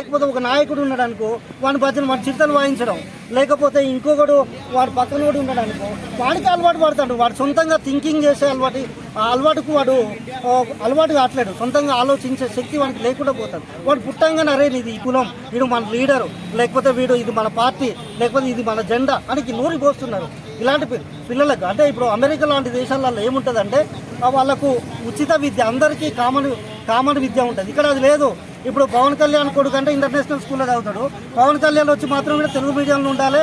లేకపోతే ఒక నాయకుడు ఉన్నాడు అనుకో వాడి భజన వాడి చిరుతలు వాయించడం. లేకపోతే ఇంకొకడు వాడు పక్కన ఉన్నాడు అనుకో వాడికి అలవాటు పడతాడు. వాడు సొంతంగా థింకింగ్ చేసే అలవాటు అలవాటుకు వాడు అలవాటు కావట్లేడు సొంతంగా ఆలోచించే శక్తి వాడికి లేకుండా పోతాడు. వాడు పుట్టంగానే అరే ఇది ఈ కులం. వీడు మన లీడరు. లేకపోతే వీడు ఇది మన పార్టీ. లేకపోతే ఇది మన జెండా. అని నూరి పోస్తున్నారు. ఇలాంటి పిల్లలకు అంటే ఇప్పుడు అమెరికా లాంటి దేశాలలో ఏముంటుందంటే వాళ్ళకు ఉచిత విద్య అందరికీ కామన్ కామన్ విద్య ఉంటుంది. ఇక్కడ అది లేదు. ఇప్పుడు పవన్ కళ్యాణ్ కొడుకు అంటే ఇంటర్నేషనల్ స్కూల్లో చదువుతాడు. పవన్ కళ్యాణ్ వచ్చి మాత్రమే కూడా తెలుగు మీడియంలో ఉండాలి.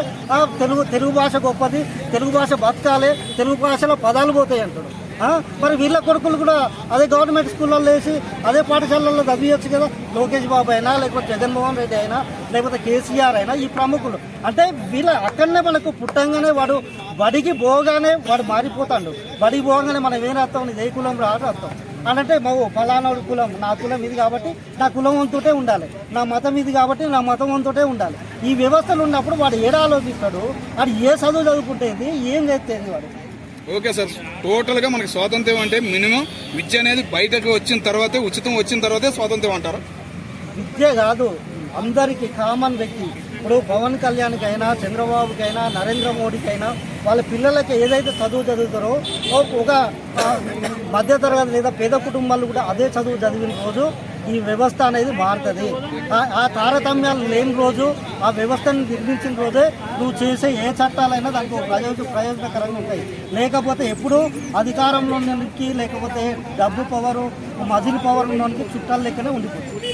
తెలుగు తెలుగు భాష గొప్పది తెలుగు భాష బతకాలి తెలుగు భాషలో పదాలు పోతాయి అంటాడు. మరి వీళ్ళ కొడుకులు కూడా అదే గవర్నమెంట్ స్కూళ్ళల్లో వేసి అదే పాఠశాలల్లో చదివచ్చు కదా. లోకేష్ బాబు అయినా లేకపోతే జగన్మోహన్ రెడ్డి అయినా లేకపోతే కేసీఆర్ అయినా ఈ ప్రముఖులు. అంటే వీళ్ళ అక్కడనే మనకు పుట్టంగానే వాడు బడికి పోగానే వాడు మారిపోతాడు. బడికి పోగానే మనం ఏం ఇది ఏ కులం రాదు అర్థం అని అంటే మా ఫలానా కులం నా కులం ఇది కాబట్టి నా కులం వంతుటే ఉండాలి. నా మతం ఇది కాబట్టి నా మతం వంతుటే ఉండాలి. ఈ వ్యవస్థలు ఉన్నప్పుడు వాడు ఏడ ఆలోచిస్తాడు? వాడు ఏ చదువు చదువుకుంటేది ఏం చేస్తేది వాడు? Okay sir. టోటల్గా మనకి స్వాతంత్రం అంటే మినిమం విద్య అనేది బయటకు వచ్చిన తర్వాతే ఉచితం వచ్చిన తర్వాతే స్వాతంత్రం అంటారు? విద్య కాదు. అందరికీ కామన్ వ్యక్తి. ఇప్పుడు పవన్ కళ్యాణ్కైనా చంద్రబాబుకైనా నరేంద్ర మోడీకైనా వాళ్ళ పిల్లలకి ఏదైతే చదువు చదువుతారో ఓ- ఒక మధ్యతరగతి లేదా పేద కుటుంబాలు కూడా అదే చదువు చదివిన రోజు ఈ వ్యవస్థ అనేది మారుతుంది. ఆ- తారతమ్యాలు లేని రోజు ఆ వ్యవస్థను నిర్మించిన రోజే నువ్వు చేసే ఏ చట్టాలైనా దానికి ఒక ప్రయోజన ప్రయోజనకరంగా ఉంటాయి. లేకపోతే ఎప్పుడు అధికారంలో లేకపోతే డబ్బు పవరు మజిల్ పవర్ ఉన్నకి చుట్టాలు లెక్కనే ఉండిపోతుంది